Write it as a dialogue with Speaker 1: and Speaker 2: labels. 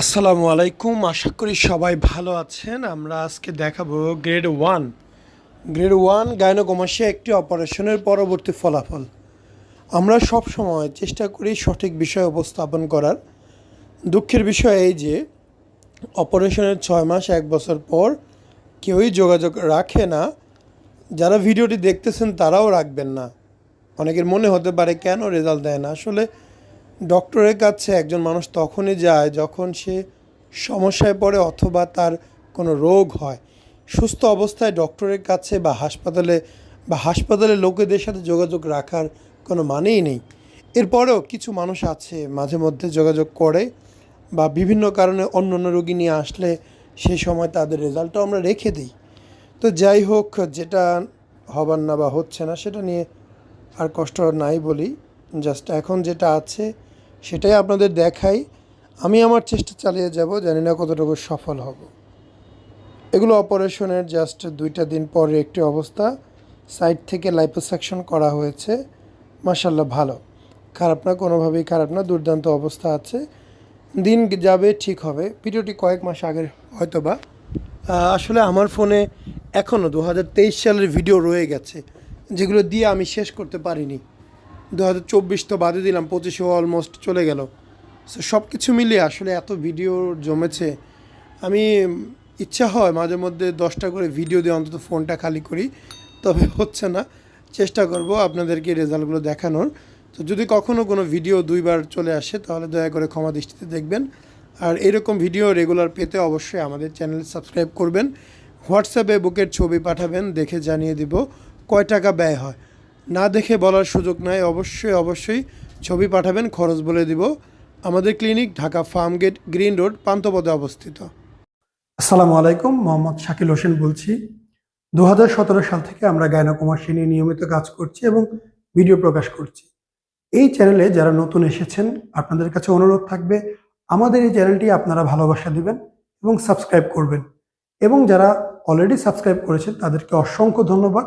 Speaker 1: আসসালামু আলাইকুম, আশা করি সবাই ভালো আছেন। আমরা আজকে দেখাবো গ্রেড ওয়ান। গ্রেড ওয়ান গায়নোকমাসে একটি অপারেশনের পরবর্তী ফলাফল। আমরা সব সময় চেষ্টা করি সঠিক বিষয় উপস্থাপন করার। দুঃখের বিষয় এই যে, অপারেশনের ছয় মাস, এক বছর পর কেউই যোগাযোগ রাখে না। যারা ভিডিওটি দেখতেছেন তারাও রাখবেন না। অনেকের মনে হতে পারে, কেন রেজাল্ট দেয় না? আসলে ডক্টরের কাছে একজন মানুষ তখনই যায় যখন সে সমস্যায় পড়ে অথবা তার কোনো রোগ হয়। সুস্থ অবস্থায় ডক্টরের কাছে বা হাসপাতালে বা হাসপাতালে লোকেদের সাথে যোগাযোগ রাখার কোনো মানেই নেই। এরপরেও কিছু মানুষ আছে মাঝে মধ্যে যোগাযোগ করে বা বিভিন্ন কারণে অন্য অন্য রোগী নিয়ে আসলে সেই সময় তাদের রেজাল্টটাও আমরা রেখে দিই। তো যাই হোক, যেটা হবার না বা হচ্ছে না সেটা নিয়ে আর কষ্ট নাই বলি। জাস্ট এখন যেটা আছে সেটাই আপনাদের দেখাই। আমি আমার চেষ্টা চালিয়ে যাব, জানি না কতটুকু সফল হব। এগুলো অপারেশনের জাস্ট দুইটা দিন পরে একটি অবস্থা। সাইড থেকে লাইপোসাকশন করা হয়েছে। মাসাল্লাহ ভালো। খারাপ না, কোনোভাবেই খারাপ না, দুর্দান্ত অবস্থা আছে। দিন যাবে, ঠিক হবে। ভিডিওটি কয়েক মাস আগের হয়তো বা আসলে আমার ফোনে এখনও দু হাজার তেইশ সালের ভিডিও রয়ে গেছে, যেগুলো দিয়ে আমি শেষ করতে পারিনি। দু হাজার চব্বিশ তো বাদে দিলাম, পঁচিশে অলমোস্ট চলে গেল। সো সব কিছু মিলিয়ে আসলে এত ভিডিও জমেছে। আমি, ইচ্ছা হয় মাঝে মধ্যে দশটা করে ভিডিও দিয়ে অন্তত ফোনটা খালি করি, তবে হচ্ছে না, চেষ্টা করব আপনাদেরকে রেজাল্টগুলো দেখানোর। তো যদি কখনও কোনো ভিডিও দুইবার চলে আসে, তাহলে দয়া করে ক্ষমা দৃষ্টিতে দেখবেন। আর এরকম ভিডিও রেগুলার পেতে অবশ্যই আমাদের চ্যানেল সাবস্ক্রাইব করবেন। হোয়াটসঅ্যাপে বুকের ছবি পাঠাবেন, দেখে জানিয়ে দিব কয় টাকা ব্যয় হয়। না দেখে বলার সুযোগ নাই, অবশ্যই অবশ্যই ছবি পাঠাবেন, খরচ বলে দিব। আমাদের clinic, Dhaka farm gate, green road পান্তপদে অবস্থিত। আসসালামু আলাইকুম, মোহাম্মদ শাকিল হোসেন বলছি। দু হাজার সতেরো সাল থেকে আমরা গায়নাকুমাসী নিয়ে নিয়মিত কাজ করছি এবং ভিডিও প্রকাশ করছি। এই চ্যানেলে যারা নতুন এসেছেন, আপনাদের কাছে অনুরোধ থাকবে, আমাদের এই চ্যানেলটি আপনারা ভালোবাসা দিবেন এবং সাবস্ক্রাইব করবেন। এবং যারা অলরেডি সাবস্ক্রাইব করেছেন, তাদেরকে অসংখ্য ধন্যবাদ।